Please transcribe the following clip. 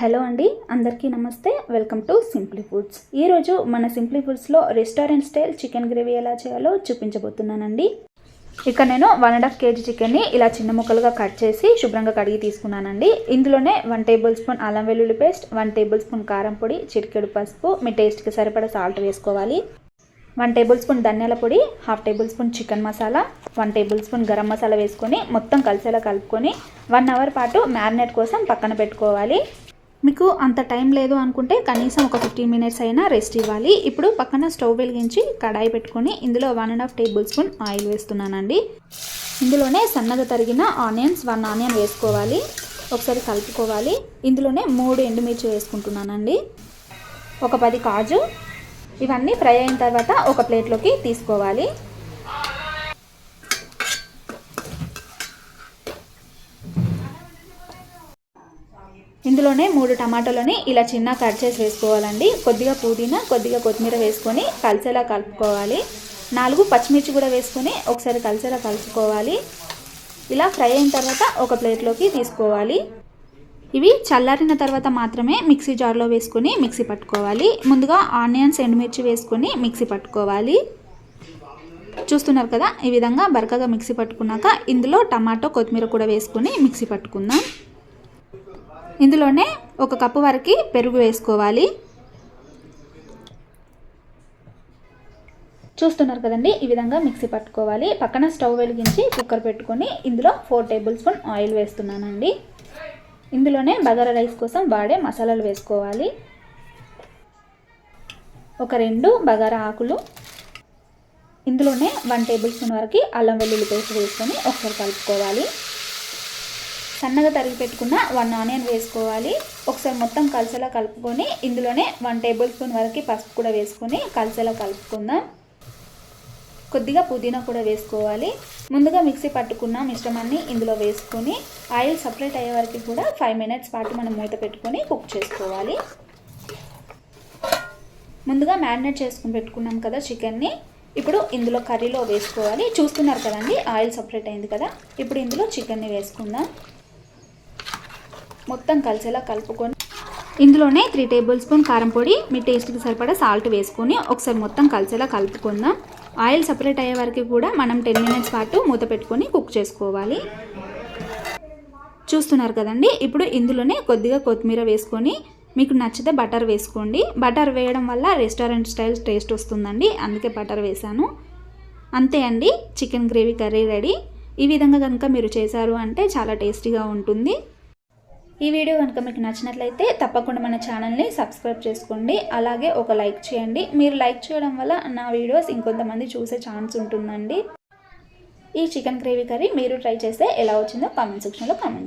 Hello అండి అందరికీ నమస్తే. Welcome to simply foods. ఈరోజు మన సింప్లీ ఫుడ్స్లో రెస్టారెంట్ స్టైల్ చికెన్ గ్రేవీ ఎలా చేయాలో చూపించబోతున్నానండి. ఇక్కడ నేను వన్ అండ్ హాఫ్ కేజీ చికెన్ని ఇలా చిన్న ముక్కలుగా కట్ చేసి శుభ్రంగా కడిగి తీసుకున్నానండి. ఇందులోనే వన్ టేబుల్ స్పూన్ అల్లం వెల్లుల్లి పేస్ట్ వన్ టేబుల్ స్పూన్ కారం పొడి చిటికెడు పసుపు మీ టేస్ట్కి సరిపడా సాల్ట్ వేసుకోవాలి. వన్ టేబుల్ స్పూన్ ధనియాల పొడి half tablespoon chicken masala one tablespoon garam masala వేసుకొని మొత్తం కలిసేలా కలుపుకొని వన్ అవర్ పాటు మ్యారినేట్ కోసం పక్కన పెట్టుకోవాలి. మీకు అంత టైం లేదు అనుకుంటే కనీసం ఒక ఫిఫ్టీన్ మినిట్స్ అయినా రెస్ట్ ఇవ్వాలి. ఇప్పుడు పక్కన స్టవ్ వెలిగించి కడాయి పెట్టుకొని ఇందులో one and half tablespoon oil వేస్తున్నానండి. ఇందులోనే సన్నగా తరిగిన ఆనియన్స్ వన్ ఆనియన్ వేసుకోవాలి. ఒకసారి కలుపుకోవాలి. ఇందులోనే మూడు ఎండుమిర్చి వేసుకుంటున్నానండి. ఒక పది కాజు. ఇవన్నీ ఫ్రై అయిన తర్వాత ఒక ప్లేట్లోకి తీసుకోవాలి. ఇందులోనే మూడు టమాటాలని ఇలా చిన్న కట్ చేసి వేసుకోవాలండి. కొద్దిగా పుదీనా కొద్దిగా కొత్తిమీర వేసుకొని కలిసేలా కలుపుకోవాలి. నాలుగు పచ్చిమిర్చి కూడా వేసుకొని ఒకసారి కలిసేలా కలుపుకోవాలి. ఇలా ఫ్రై అయిన తర్వాత ఒక ప్లేట్లోకి తీసుకోవాలి. ఇవి చల్లారిన తర్వాత మాత్రమే మిక్సీ జార్లో వేసుకొని మిక్సీ పట్టుకోవాలి. ముందుగా ఆనియన్స్ ఎండుమిర్చి వేసుకొని మిక్సీ పట్టుకోవాలి. చూస్తున్నారు కదా ఈ విధంగా బరకగా మిక్సీ పట్టుకున్నాక ఇందులో టమాటో కొత్తిమీర కూడా వేసుకొని మిక్సీ పట్టుకుందాం. ఇందులోనే ఒక కప్పు వరకు పెరుగు వేసుకోవాలి. చూస్తున్నారు కదండి ఈ విధంగా మిక్సీ పట్టుకోవాలి. పక్కన స్టవ్ వెలిగించి కుక్కర్ పెట్టుకొని ఇందులో ఫోర్ టేబుల్ స్పూన్ ఆయిల్ వేస్తున్నానండి. ఇందులోనే బగారా రైస్ కోసం వాడే మసాలాలు వేసుకోవాలి. ఒక రెండు బగారా ఆకులు. ఇందులోనే వన్ టేబుల్ స్పూన్ వరకు అల్లం వెల్లుల్లి పేస్ట్ వేసుకొని ఒకసారి కలుపుకోవాలి. సన్నగా తరిగి పెట్టుకున్న వన్ ఆనియన్ వేసుకోవాలి. ఒకసారి మొత్తం కలిసేలా కలుపుకొని ఇందులోనే వన్ టేబుల్ స్పూన్ వరకు పసుపు కూడా వేసుకొని కలిసేలా కలుపుకుందాం. కొద్దిగా పుదీనా కూడా వేసుకోవాలి. ముందుగా మిక్సీ పట్టుకున్న మిశ్రమాన్ని ఇందులో వేసుకొని ఆయిల్ సపరేట్ అయ్యే వరకు కూడా ఫైవ్ మినిట్స్ పాటు మనం మూత పెట్టుకొని కుక్ చేసుకోవాలి. ముందుగా మ్యారినేట్ చేసుకుని పెట్టుకున్నాం కదా చికెన్ని. ఇప్పుడు ఇందులో కర్రీలో వేసుకోవాలి. చూస్తున్నారు కదండి ఆయిల్ సపరేట్ అయింది కదా. ఇప్పుడు ఇందులో చికెన్ని వేసుకుందాం. మొత్తం కలిసేలా కలుపుకొని ఇందులోనే త్రీ టేబుల్ స్పూన్ కారం పొడి మీ టేస్ట్కి సరిపడా సాల్ట్ వేసుకొని ఒకసారి మొత్తం కలిసేలా కలుపుకుందాం. ఆయిల్ సపరేట్ అయ్యే వరకు కూడా మనం టెన్ మినిట్స్ పాటు మూత పెట్టుకొని కుక్ చేసుకోవాలి. చూస్తున్నారు కదండి? ఇప్పుడు ఇందులోనే కొద్దిగా కొత్తిమీర వేసుకొని మీకు నచ్చితే బటర్ వేసుకోండి. బటర్ వేయడం వల్ల రెస్టారెంట్ స్టైల్ టేస్ట్ వస్తుందండి. అందుకే బటర్ వేసాను అంతే అండి. చికెన్ గ్రేవీ కర్రీ రెడీ ఈ విధంగా కనుక మీరు చేశారు అంటే చాలా టేస్టీగా ఉంటుంది. ఈ వీడియో కనుక మీకు నచ్చినట్లయితే తప్పకుండా మన ఛానల్ని సబ్స్క్రైబ్ చేసుకోండి. అలాగే ఒక లైక్ చేయండి. మీరు లైక్ చేయడం వల్ల నా వీడియోస్ ఇంకొంతమంది చూసే ఛాన్స్ ఉంటుందండి. ఈ చికెన్ గ్రేవీ కర్రీ మీరు ట్రై చేస్తే ఎలా వచ్చిందో కామెంట్ సెక్షన్లో కామెంట్